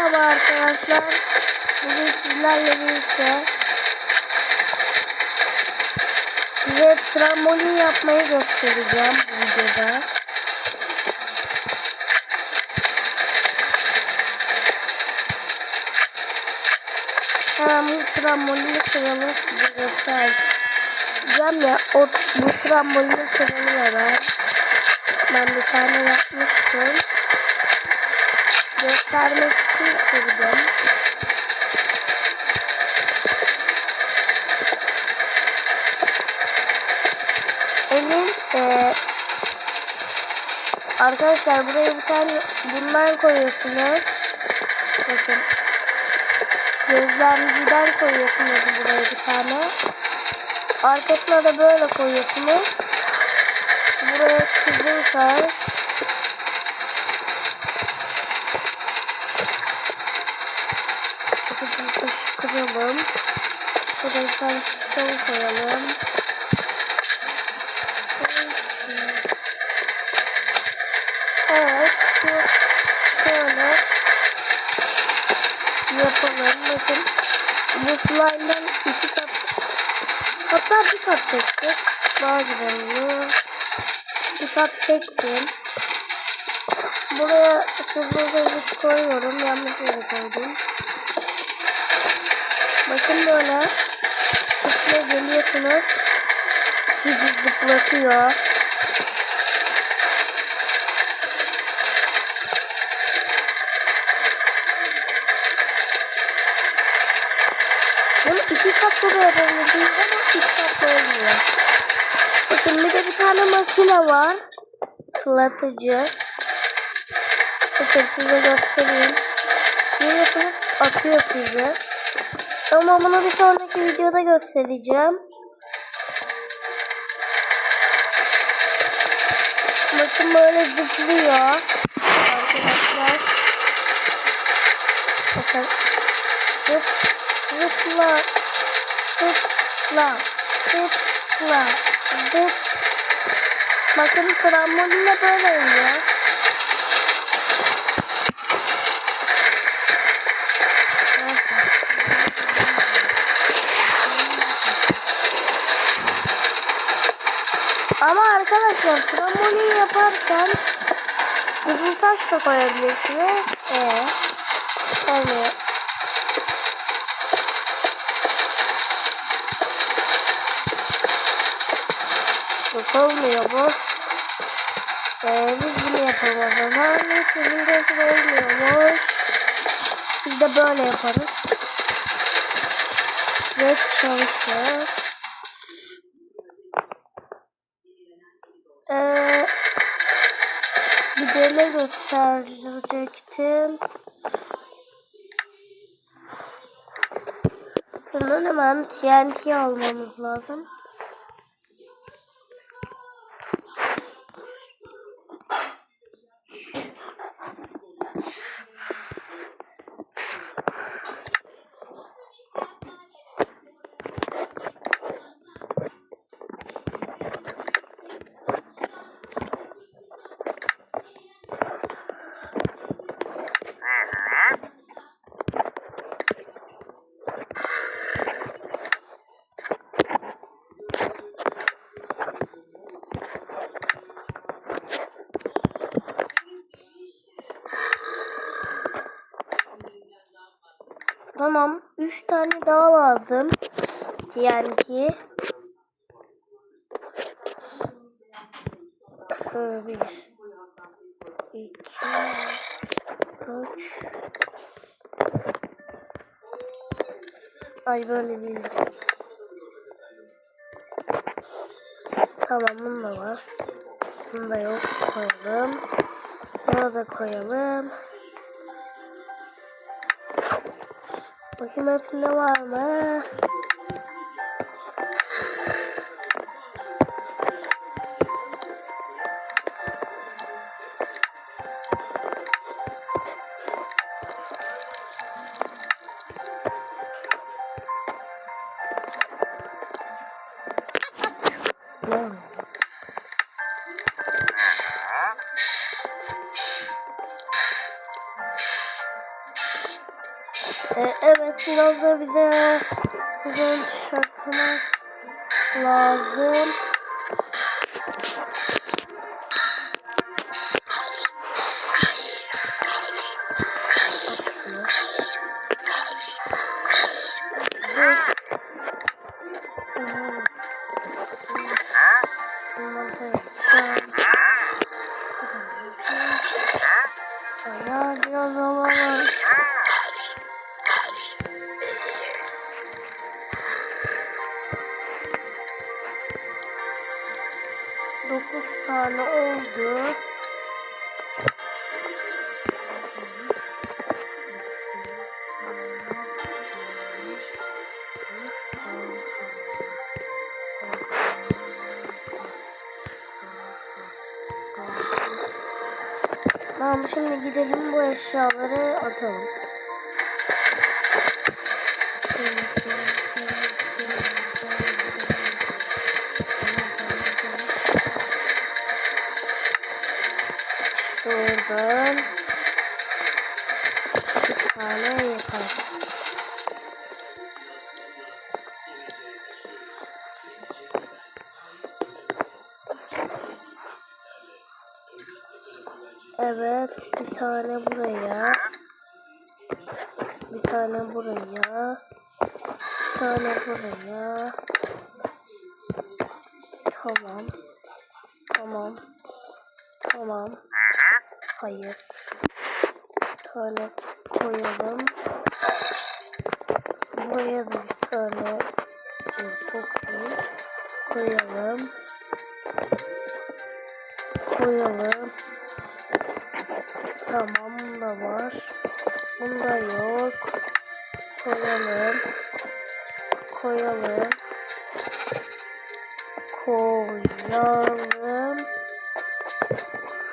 Merhaba arkadaşlar. Bugün sizlerle birlikte size trambolin yapmayı göstereceğim bu videoda. Hemen bu trambolini kralı size göstereceğim ya o, bu trambolini kralı var. Ben. bir tane yapmıştım göstermek için kurdum. Emin e, arkadaşlar buraya bir tane bundan koyuyorsunuz. Bakın. Gözlemciden koyuyorsunuz buraya bir tane. Arkasına da böyle koyuyorsunuz. Buraya kızıl taş. Şurada taşı kıralım. Şuraya bir tane stone koyalım. Evet, şu şöyle yapalım. Bakın bu slime'dan iki kat hatta bir kat çektik. Daha güzel olur. Bir kat çektim. Buraya kızıl koyuyorum. Yanlış yere koydum. Bakın böyle üstüne geliyorsunuz. Sizi zıplatıyor. Bunu iki katlı da yapabilirsiniz ama üç katlı olmuyor. Bakın bir de bir tane makine var. Fırlatıcı. Bakın size göstereyim. Görüyorsunuz atıyor sizi. Ama bunu bir sonraki videoda göstereceğim. Bakın böyle zıplıyor. Arkadaşlar. Bakın. Zıp, zıpla. Zıpla. Zıpla. Zıp. Bakın trambolinle böyle iniyor. Ama arkadaşlar trambolin yaparken uzun taş da koyabilirsiniz. Ee, yani Yok olmuyor bu. Ee, biz bunu yapalım o zaman. Sizin gözü olmuyormuş. Biz de böyle yaparız. Ve çalışıyor. Gösterecektim. Bundan hemen TNT almamız lazım. Tamam. Üç tane daha lazım. TNT. Şöyle bir. iki, Üç. Ay böyle değil. Tamam bunda var. Bunda yok. Koyalım. Buna da koyalım. Bakayım hepsinde var mı? Biraz da bize renk çakmak lazım. Ya biraz o 9 tane oldu. Tamam şimdi gidelim bu eşyaları atalım. Şuradan üç tane yeter. Evet, bir tane buraya. Bir tane buraya. Bir tane buraya. Tamam. Tamam. Tamam. Hayır. Bir tane koyalım. Buraya da bir tane değil. Koyalım. Koyalım. Tamam da var. Bunda yok. Koyalım. Koyalım. Koyalım.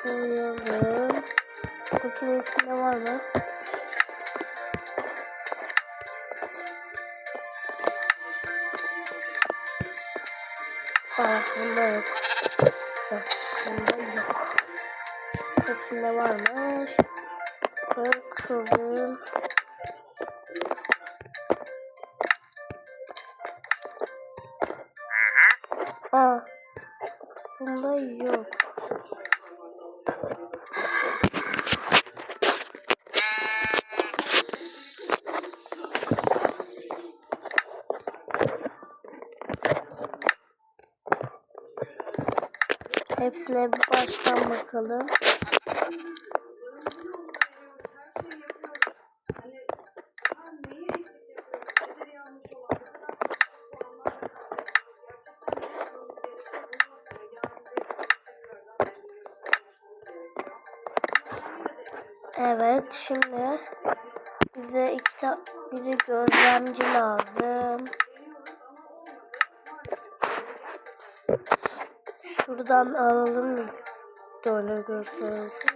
Koyalım. Bakayım içinde var mı? Bunda yok. Yok, bunda yok. Hepsinde varmış. Bakalım. Aa, bunda yok. Bir baştan bakalım. Evet şimdi bize iki bize gözlemci lazım. Şuradan alalım bir tane gözlemci.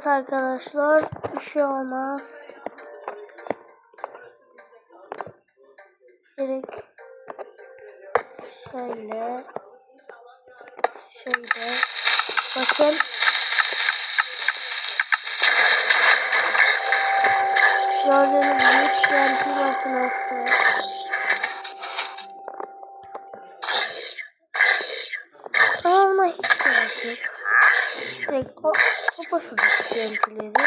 Evet arkadaşlar bir şey olmaz. Direkt şöyle şöyle. Bakın. Gördüğünüz gibi TNT makinesi ama hiç gerek yok direkt o topa şuradaki TNT'leri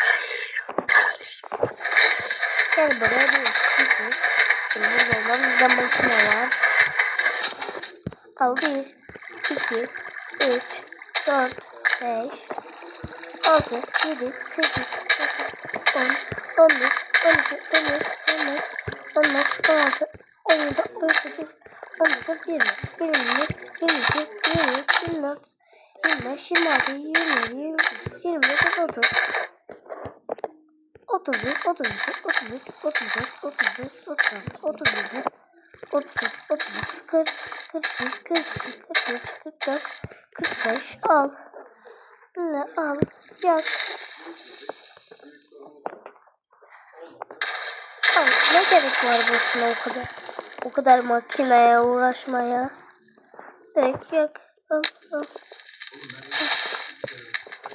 gel buraya bir şimdi burada olan bir de makine var al bir 2, 3, 4, 5, 6, 7, 8, 37, 38, 39, 40, 41, 42, 43, 44, 45. Al. Ne al. Yak. Al. Ne gerek var boşuna o kadar? O kadar makineye uğraşmaya. Direkt yak. Al, al.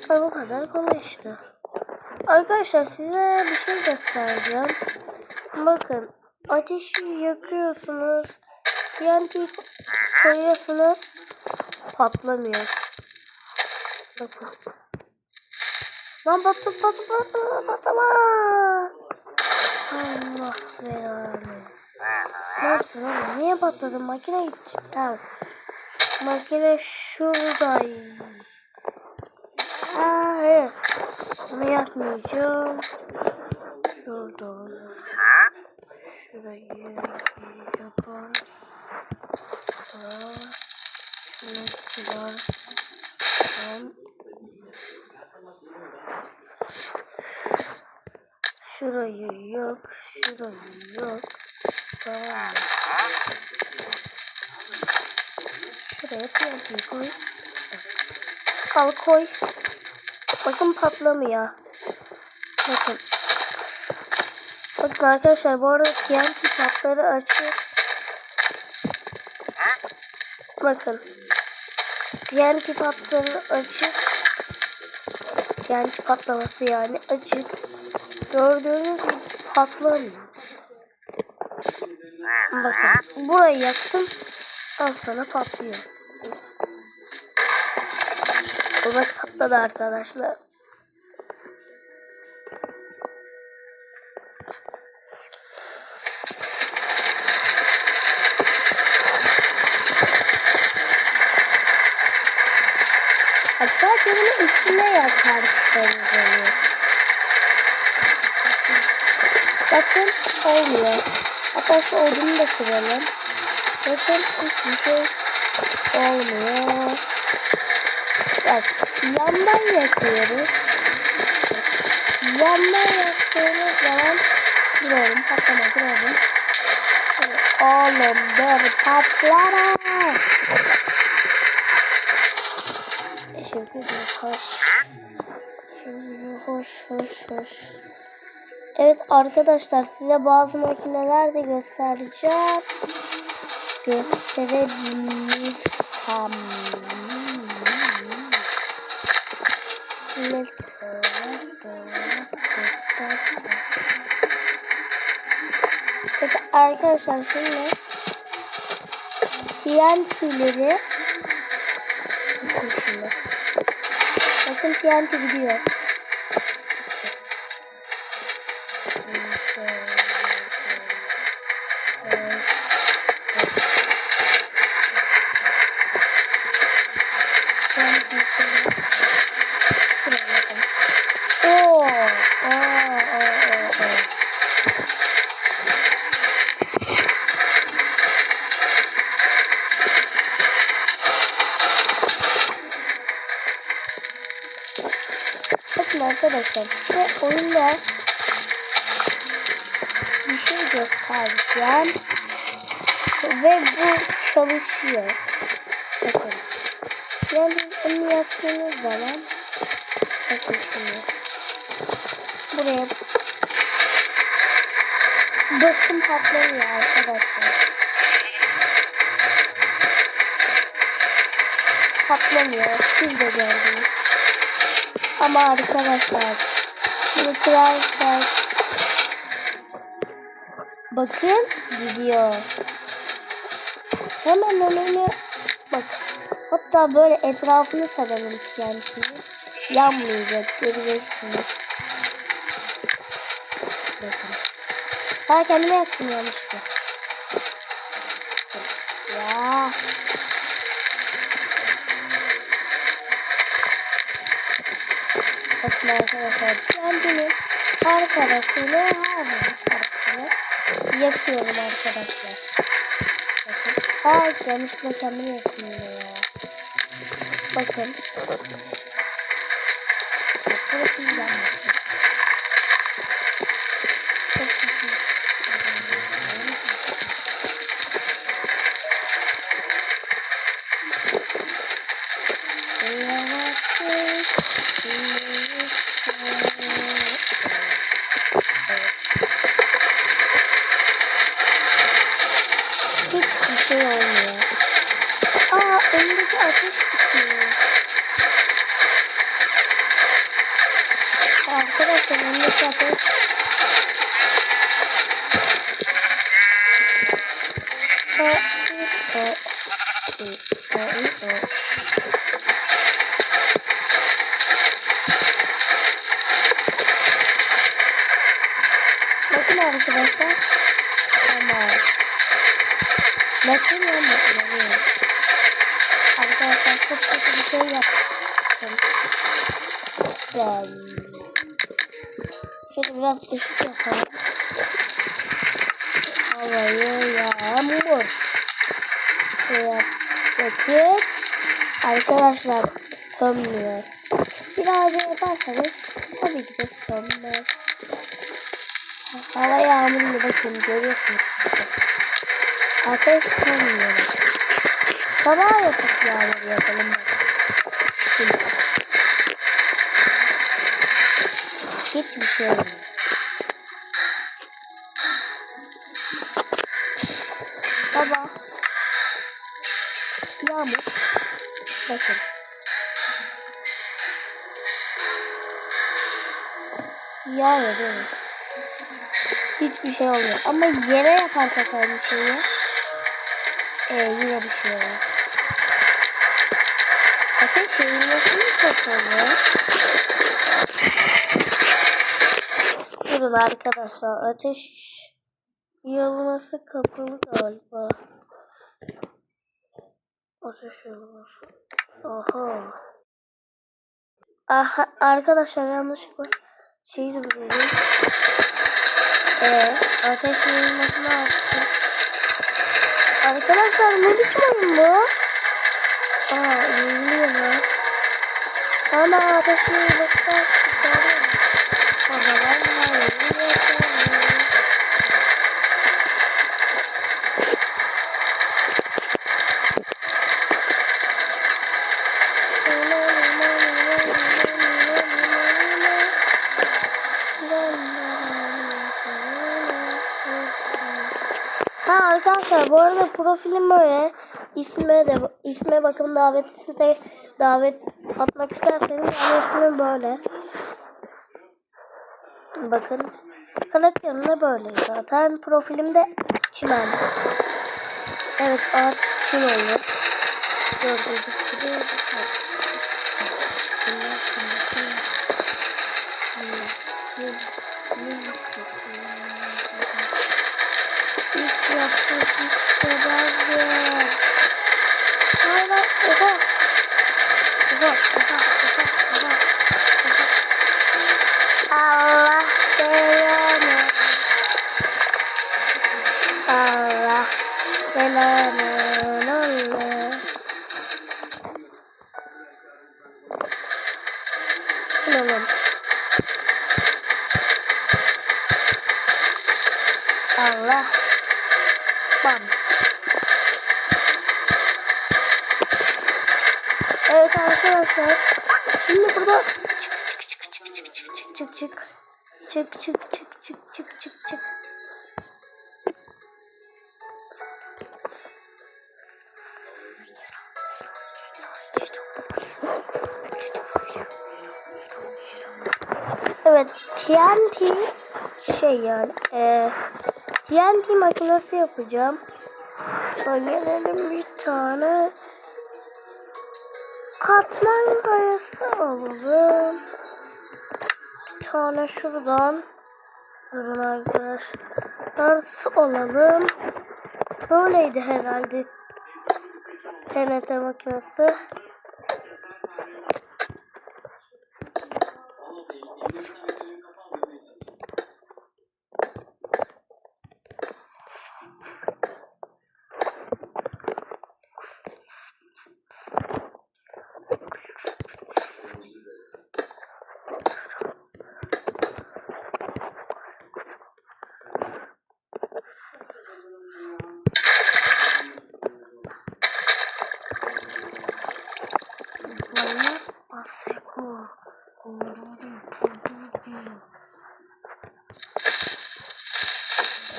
Al bu kadar kolay işte. Arkadaşlar size bir şey göstereceğim. Bakın ateşi yakıyorsunuz. TNT koyuyorsunuz. Patlamıyor. Bakın. Lan batı batı batı patlama. Allah belanı. Ne yaptın oğlum? Niye patladın? Makine hiç. Ha. Makine şuradaydı. Aa, evet. Bunu yapmayacağım. Şurada olur. Şurayı. Sonra şunu. Tamam. Şurayı yok. Şurayı yok. Tamam? Şuraya TNT koy. Al koy. Bakın patlamıyor. Bakın. Bakın arkadaşlar bu arada TNT patları açık. Bakın. TNT patları açık. TNT patlaması yani açık. Gördüğünüz gibi patlamıyor. Bakın burayı yaktım. Al sana patlıyor. Da patladı arkadaşlar. Hatta bunu üstüne yakarsanız olur. Bakın olmuyor. Hatta şu odunu da kıralım. Bakın hiçbir şey olmuyor. Bak yandan yakıyoruz. Yandan yaktığımız zaman duralım patlama duralım. Oğlum dur patlara. Koş. Şimdi hoş hoş hoş. Evet arkadaşlar size bazı makineler de göstereceğim. Gösterebilirsem. Evet arkadaşlar şimdi TNT'leri Bakın TNT gidiyor. Göstereceğim. Ve bu çalışıyor. Bakın. Yani onu yaptığınız zaman bakın şimdi. Buraya bakın patlamıyor arkadaşlar. Patlamıyor. Siz de gördünüz. Ama arkadaşlar bunu kırarsak bakın gidiyor. Hemen önüne bak. Hatta böyle etrafını saralım TNT'yi. Yanmayacak göreceksiniz. Bakın. Ha kendime yaktım yanlışlıkla. Ya. Bakın arkadaşlar kendimi arkadaşını her arkadaşını yakıyorum arkadaşlar. Bakın. Ha yanlışlıkla kendimi yine ya. Bakın. Bakın yanmasın. Arkadaşlar o, o, o. Bakın arkadaşlar. Ama bakın ya bakın. Arkadaşlar çok kötü bir şey yaptım. Biraz ışık yapalım. Havayı yağmur. Şey yaptık. Arkadaşlar sönmüyor. Biraz yaparsanız tabii ki de sönmez. Hava yağmurlu bakın görüyorsunuz. Ateş sönmüyor. Sabah yapıp yağmur yapalım. Şimdi. Hiçbir şey olmuyor. Şey olmuyor. Ama yere yaparsak aynı şeyi. Ee, yine bir şey oluyor. Bakın şeyin nasıl oluyor. Durun arkadaşlar. Ateş yolması kapalı galiba. Ateş yolması. Aha. Aha arkadaşlar yanlışlıkla şeyi durdurdum. Ee, arkadaşlarım bakma attı. Arkadaşlar ne biçim bu? Aa, yürüyor lan. Ama arkadaşlarım bakma takımın davetlisine davet atmak isterseniz anasını böyle. Bakın. Kanat yanında böyle zaten. Profilimde çimen. Evet ağaç çimen. Gördüğünüz gibi. Evet. Arkadaşlar. Şimdi burada çık çık çık çık çık çık çık çık çık çık çık çık çık Evet TNT şey yani e, TNT makinesi yapacağım. Gelelim bir tane katman kayası alalım. Bir tane şuradan durun arkadaşlar alalım. Böyleydi herhalde TNT makinesi.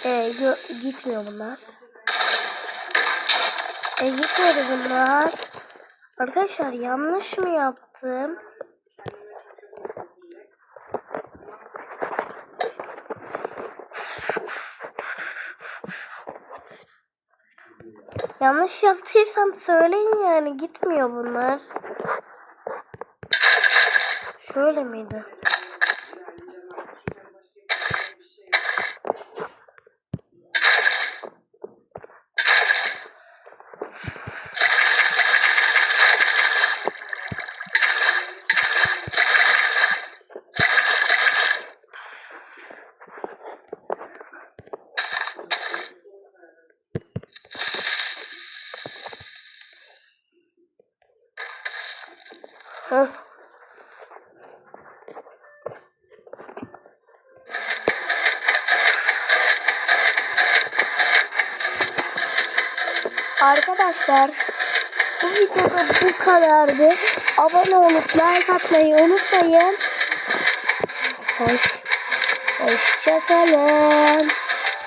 Ee, gitmiyor bunlar. E gitmedi bunlar. Arkadaşlar yanlış mı yaptım? yanlış yaptıysam söyleyin yani gitmiyor bunlar. Şöyle miydi? Arkadaşlar bu videoda bu kadardı. Abone olup like atmayı unutmayın. Hoş, hoşçakalın.